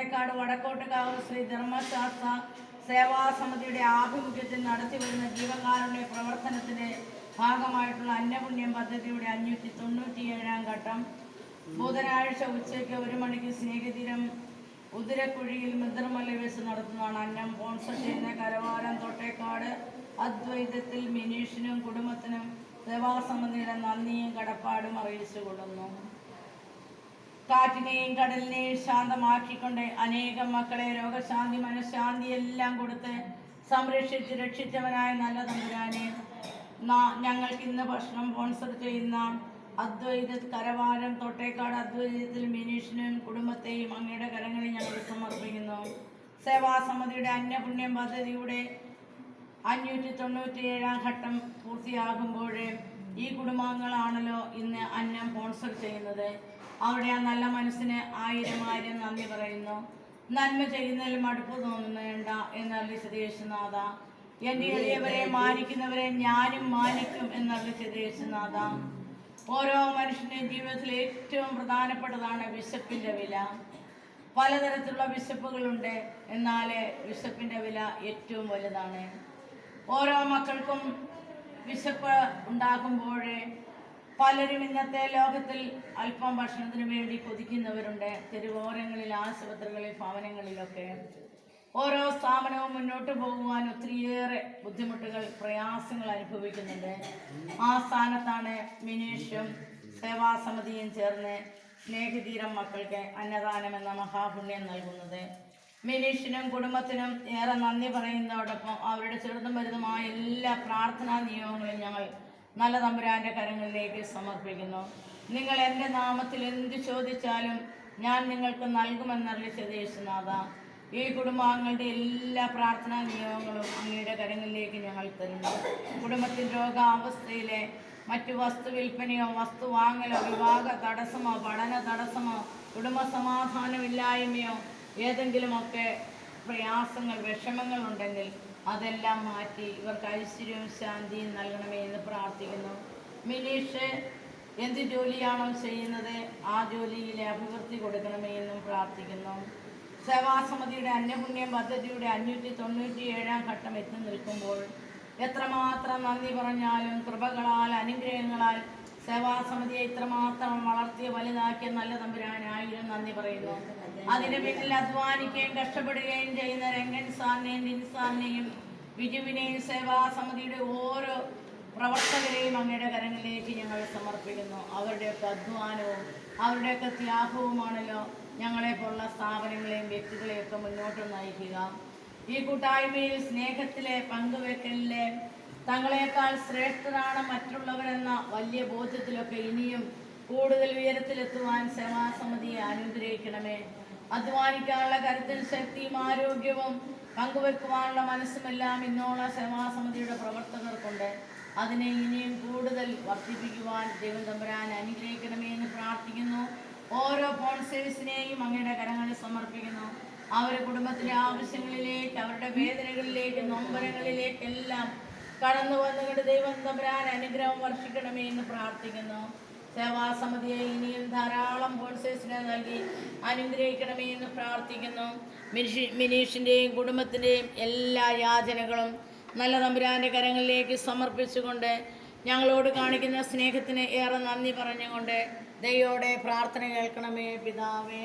തോട്ടേക്കാട് വടക്കോട്ടുകാവ് ശ്രീ ധർമ്മശാസ്ത്ര സേവാ സമിതിയുടെ ആഭിമുഖ്യത്തിൽ നടത്തിവരുന്ന ജീവകാരുണ്യ പ്രവർത്തനത്തിന്റെ ഭാഗമായിട്ടുള്ള അന്നപുണ്യം പദ്ധതിയുടെ അഞ്ഞൂറ്റി തൊണ്ണൂറ്റിയേഴാം ഘട്ടം. ബുധനാഴ്ച ഉച്ചയ്ക്ക് ഒരു മണിക്ക് സ്നേഹതീരം ഉദിരക്കുഴിയിൽ മിത്രമല്ല വെച്ച് നടത്തുന്നതാണ് അന്നം. സ്പോൺസർ ചെയ്യുന്ന കരവാരം തൊട്ടേക്കാട് അദ്വൈതത്തിൽ മിനീഷിനും കുടുംബത്തിനും സേവാസമിതിയുടെ നന്ദിയും കടപ്പാടും അറിയിച്ചു കൊള്ളുന്നു കാറ്റിനെയും കടലിനെയും ശാന്തമാക്കിക്കൊണ്ട് അനേകം മക്കളെ രോഗശാന്തി മനഃശാന്തി എല്ലാം കൊടുത്ത് സംരക്ഷിച്ച് രക്ഷിച്ചവനായ നല്ല തമ്പുരാനെ ഞങ്ങൾക്ക് ഇന്ന് ഭക്ഷണം സ്പോൺസർ ചെയ്യുന്ന അദ്വൈത കരവാരം തൊട്ടേക്കാട് അദ്വൈതത്തിൽ മിനീഷിനും കുടുംബത്തെയും അങ്ങയുടെ കരങ്ങളിൽ ഞങ്ങൾ സമർപ്പിക്കുന്നു. സേവാസമിതിയുടെ അന്യപുണ്യം പദ്ധതിയുടെ അഞ്ഞൂറ്റി തൊണ്ണൂറ്റി ഏഴാം ഘട്ടം പൂർത്തിയാകുമ്പോഴേ ഈ കുടുംബാംഗങ്ങളാണല്ലോ ഇന്ന് അന്നം സ്പോൺസർ ചെയ്യുന്നത്. അവരുടെ ആ നല്ല മനസ്സിന് ആയിരം ആയിരം നന്ദി പറയുന്നു. നന്മ ചെയ്യുന്നതിൽ മടുപ്പ് തോന്നുന്നേണ്ട എന്നല്ല യേശുനാഥ എന്റെ എളിയവരെ മാനിക്കുന്നവരെ ഞാനും മാനിക്കും എന്നറിയ യേശുനാഥ ഓരോ മനുഷ്യന്റെ ജീവിതത്തിൽ ഏറ്റവും പ്രധാനപ്പെട്ടതാണ് വിശപ്പിന്റെ വില. പലതരത്തിലുള്ള വിശപ്പുകളുണ്ട്. എന്നാൽ വിശപ്പിന്റെ വില ഏറ്റവും വലുതാണ്. ഓരോ മക്കൾക്കും വിശപ്പ് ഉണ്ടാകുമ്പോൾ പലരും ഇന്നത്തെ ലോകത്തിൽ അല്പം ഭക്ഷണത്തിന് വേണ്ടി കൊതിക്കുന്നവരുണ്ട്. തെരുവോരങ്ങളിൽ ആശുപത്രികളിൽ ഭവനങ്ങളിലൊക്കെ. ഓരോ സ്ഥാപനവും മുന്നോട്ട് പോകുവാൻ ഒത്തിരിയേറെ ബുദ്ധിമുട്ടുകൾ പ്രയാസങ്ങൾ അനുഭവിക്കുന്നുണ്ട്. ആ സ്ഥാനത്താണ് മിനീഷും സേവാസമിതിയും ചേർന്ന് സ്നേഹതീരം മക്കൾക്ക് അന്നദാനം എന്ന മഹാപുണ്യം നൽകുന്നത്. മിനീഷിനും കുടുംബത്തിനും ഏറെ നന്ദി പറയുന്നതോടൊപ്പം അവരുടെ ചെറുതും വലുതുമായ എല്ലാ പ്രാർത്ഥനാ നിയമങ്ങളും ഞങ്ങൾ നല്ല തമ്പുരാന്റെ കരങ്ങളിലേക്ക് സമർപ്പിക്കുന്നു. നിങ്ങൾ എന്റെ നാമത്തിൽ എന്ത് ചോദിച്ചാലും ഞാൻ നിങ്ങൾക്ക് നൽകുമെന്നറിയിച്ചത് യേശുനാഥ. ഈ കുടുംബാംഗങ്ങളുടെ എല്ലാ പ്രാർത്ഥനാ നിയോഗങ്ങളും അങ്ങയുടെ കരങ്ങളിലേക്ക് ഞങ്ങൾ തരുന്നു. കുടുംബത്തിന്റെ രോഗാവസ്ഥയിലെ മറ്റു വസ്തു വിൽപ്പനയോ വസ്തു വാങ്ങലോ വിവാഹ തടസ്സമോ പഠന തടസ്സമോ കുടുംബസമാധാനമില്ലായ്മയോ ഏതെങ്കിലുമൊക്കെ പ്രയാസങ്ങൾ വിഷമങ്ങൾ ഉണ്ടെങ്കിൽ അതെല്ലാം മാറ്റി ഇവർക്ക് ഐശ്വര്യവും ശാന്തിയും നൽകണമേ എന്ന് പ്രാർത്ഥിക്കുന്നു മിനീഷ് എന്ത് ജോലിയാണോ ചെയ്യുന്നത് ആ ജോലിയിലെ അഭിവൃദ്ധി കൊടുക്കണമേ എന്നും പ്രാർത്ഥിക്കുന്നു. സേവാസമിതിയുടെ അന്യപുണ്യം പദ്ധതിയുടെ അഞ്ഞൂറ്റി തൊണ്ണൂറ്റി ഏഴാം ഘട്ടം എത്തി നിൽക്കുമ്പോൾ എത്രമാത്രം നന്ദി പറഞ്ഞാലും കൃപകളാൽ അനുഗ്രഹങ്ങളാൽ സേവാസമിതിയെ ഇത്രമാത്രം വളർത്തിയ വലുതാക്കിയ നല്ല തമ്പുരാനായിരം നന്ദി പറയുന്നു. അതിന് പിന്നിൽ അധ്വാനിക്കുകയും കഷ്ടപ്പെടുകയും ചെയ്യുന്ന രംഗൻ സാറിനെയും ദിൻസാറിനെയും ബിജുവിനെയും സേവാസമിതിയുടെ ഓരോ പ്രവർത്തകരെയും അങ്ങയുടെ കരങ്ങളിലേക്ക് ഞങ്ങൾ സമർപ്പിക്കുന്നു. അവരുടെയൊക്കെ അധ്വാനവും അവരുടെയൊക്കെ ത്യാഗവുമാണല്ലോ ഞങ്ങളെപ്പോലുള്ള സ്ഥാപനങ്ങളെയും വ്യക്തികളെയൊക്കെ മുന്നോട്ട് നയിക്കുക. ഈ കൂട്ടായ്മയിൽ സ്നേഹത്തിലെ പങ്കുവെക്കലിലെ തങ്ങളെക്കാൾ ശ്രേഷ്ഠരാണ് മറ്റുള്ളവരെന്ന വലിയ ബോധ്യത്തിലൊക്കെ ഇനിയും കൂടുതൽ ഉയരത്തിലെത്തുവാൻ സേവാസമിതിയെ അനുഗ്രഹിക്കണമേ. അധ്വാനിക്കാനുള്ള കരുത്തിൽ ശക്തിയും ആരോഗ്യവും പങ്കുവെക്കുവാനുള്ള മനസ്സുമെല്ലാം ഇന്നോള സേവാസമിതിയുടെ പ്രവർത്തകർക്കുണ്ട്. അതിനെ ഇനിയും കൂടുതൽ വർദ്ധിപ്പിക്കുവാൻ ദൈവം തമ്പുരാൻ അനുഗ്രഹിക്കണമേ എന്ന് പ്രാർത്ഥിക്കുന്നു. ഓരോ പോൺസേഴ്സിനെയും അങ്ങയുടെ കരങ്ങളിൽ സമർപ്പിക്കുന്നു. അവരുടെ കുടുംബത്തിലെ ആവശ്യങ്ങളിലേക്ക് അവരുടെ വേദനകളിലേക്ക് നൊമ്പരങ്ങളിലേക്ക് എല്ലാം കടന്നു വന്നുകൊണ്ട് ദൈവം തമ്പുരാൻ അനുഗ്രഹം വർഷിക്കണമേ എന്ന് പ്രാർത്ഥിക്കുന്നു. സേവാസമിതിയെ ഇനിയും ധാരാളം പോൺസേഴ്സിനെ നൽകി അനുഗ്രഹിക്കണമേ എന്ന് പ്രാർത്ഥിക്കുന്നു. മിനിഷി മിനീഷിന്റെയും കുടുംബത്തിന്റെയും എല്ലാ യാചനകളും നല്ല തമ്പുരാന്റെ കരങ്ങളിലേക്ക് സമർപ്പിച്ചുകൊണ്ട് ഞങ്ങളോട് കാണിക്കുന്ന സ്നേഹത്തിന് ഏറെ നന്ദി പറഞ്ഞുകൊണ്ട് ദയോടെ പ്രാർത്ഥന കേൾക്കണമേ പിതാവേ.